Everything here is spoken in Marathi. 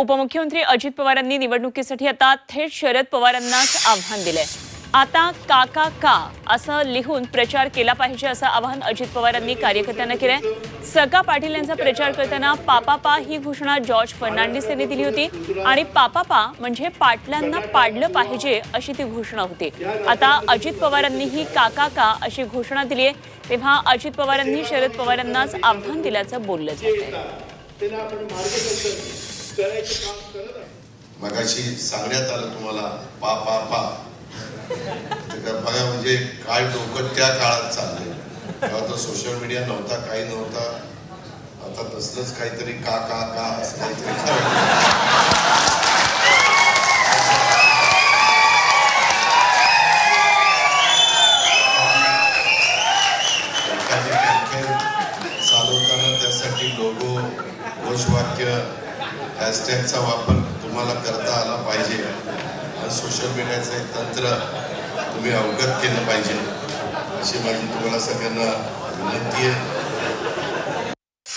उपमुख्यमंत्री अजित पवारांनी निवडणुकीसाठी आता थेट शरद पवारांनाच आव्हान दिलंय. आता काका का असं लिहून प्रचार केला पाहिजे असं आवाहन अजित पवारांनी कार्यकर्त्यांना केलंय. सका पाटील यांचा प्रचार करताना पापापा ही घोषणा जॉर्ज फर्नांडिस यांनी दिली होती आणि पापापा म्हणजे पाटलांना पाडलं पाहिजे अशी ती घोषणा होती. आता अजित पवारांनीही काका का अशी घोषणा दिली आहे. तेव्हा अजित पवारांनी शरद पवारांनाच आव्हान दिल्याचं बोललं जातं करायचं काम करत आहे. मगाशी सांगण्यात आलं तुम्हाला पा पा पा. बघा म्हणजे काय डोकं त्या काळात चाललंय. तेव्हा तो सोशल मीडिया नव्हता काही नव्हता. आता तसलंच काहीतरी का का का असं काहीतरी चालवताना त्यासाठी लोगो घोषवाक्य हॅशटॅगचा वापर तुम्हाला करता आला पाहिजे. आणि सोशल मीडियाचं एक तंत्र तुम्ही अवगत केलं पाहिजे. अशी माझी तुम्हाला सगळ्यांना विनंती आहे.